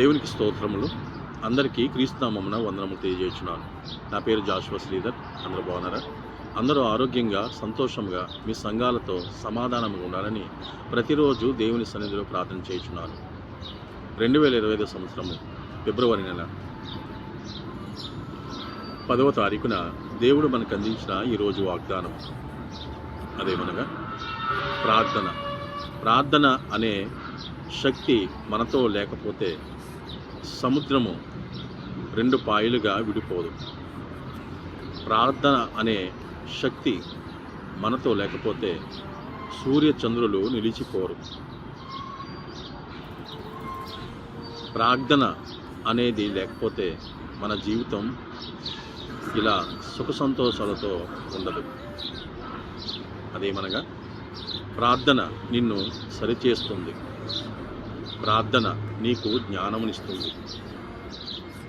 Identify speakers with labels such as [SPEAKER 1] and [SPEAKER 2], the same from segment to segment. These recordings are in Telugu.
[SPEAKER 1] దేవునికి స్తోత్రములు. అందరికీ క్రీస్తునామమున వందనములు తెలియజేస్తున్నాను నా పేరు జాషువ శ్రీధర్. అందరూ బాగున్నారా? అందరూ ఆరోగ్యంగా సంతోషంగా మీ సంఘాలతో సమాధానంగా ఉండాలని ప్రతిరోజు దేవుని సన్నిధిలో ప్రార్థన చేస్తున్నాను రెండు వేల ఇరవై ఐదు సంవత్సరము ఫిబ్రవరి నెల పదవ తారీఖున దేవుడు మనకు అందించిన ఈరోజు వాగ్దానం. అదేమనగా ప్రార్థన. ప్రార్థన అనే శక్తి మనతో లేకపోతే సముద్రము రెండు పాయలుగా విడిపోదు. ప్రార్థన అనే శక్తి మనతో లేకపోతే సూర్య చంద్రులు నిలిచిపోరు. ప్రార్థన అనేది లేకపోతే మన జీవితం ఇలా సుఖ సంతోషాలతో ఉండదు. అదేమనగా ప్రార్థన నిన్ను సరిచేస్తుంది. ప్రార్థన నీకు జ్ఞానమునిస్తుంది.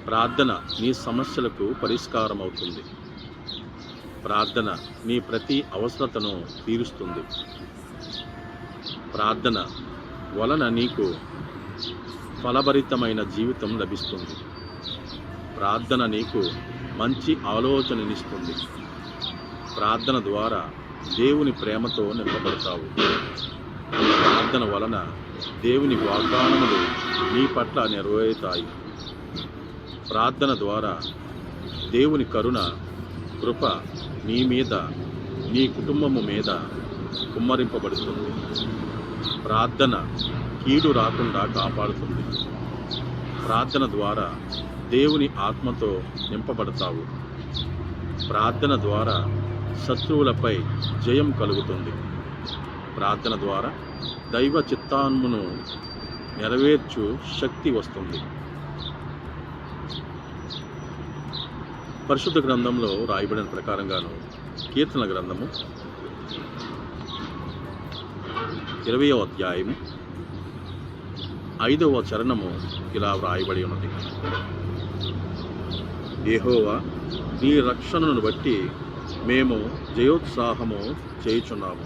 [SPEAKER 1] ప్రార్థన నీ సమస్యలకు పరిష్కారం అవుతుంది ప్రార్థన నీ ప్రతి అవసరతను తీరుస్తుంది. ప్రార్థన వలన నీకు ఫలభరితమైన జీవితం లభిస్తుంది. ప్రార్థన నీకు మంచి ఆలోచననిస్తుంది. ప్రార్థన ద్వారా దేవుని ప్రేమతో నింపబడతావు. ప్రార్థన వలన దేవుని వాగ్దానములు నీ పట్ల నెరవేరుతాయి. ప్రార్థన ద్వారా దేవుని కరుణ కృప నీ మీద నీ కుటుంబము మీద కుమ్మరింపబడుతుంది. ప్రార్థన కీడు రాకుండా కాపాడుతుంది. ప్రార్థన ద్వారా దేవుని ఆత్మతో నింపబడతావు. ప్రార్థన ద్వారా శత్రువులపై జయం కలుగుతుంది. ప్రార్థన ద్వారా దైవ చిత్తాన్మును నెరవేర్చు శక్తి వస్తుంది. పరిశుద్ధ గ్రంథంలో రాయబడిన ప్రకారంగాను కీర్తన గ్రంథము ఇరవయో అధ్యాయము ఐదవ చరణము ఇలా వ్రాయబడి ఉన్నది. యెహోవా నీ రక్షణను బట్టి మేము జయోత్సాహము చేయుచున్నాము.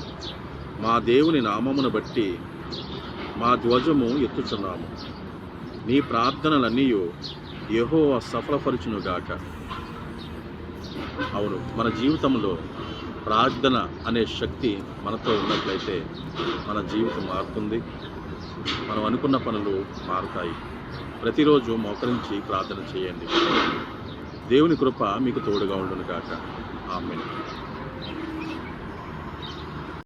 [SPEAKER 1] మా దేవుని నామమును బట్టి మా ధ్వజము ఎత్తుచున్నాము. నీ ప్రార్థనలన్నీ యహో సఫలపరచునుగాక. అవును మన జీవితంలో ప్రార్థన అనే శక్తి మనతో ఉన్నట్లయితే మన జీవితం మారుతుంది. మనం అనుకున్న పనులు మారుతాయి. ప్రతిరోజు మోకరించి ప్రార్థన చేయండి. దేవుని కృప మీకు తోడుగా ఉండును కాక ఆమెను.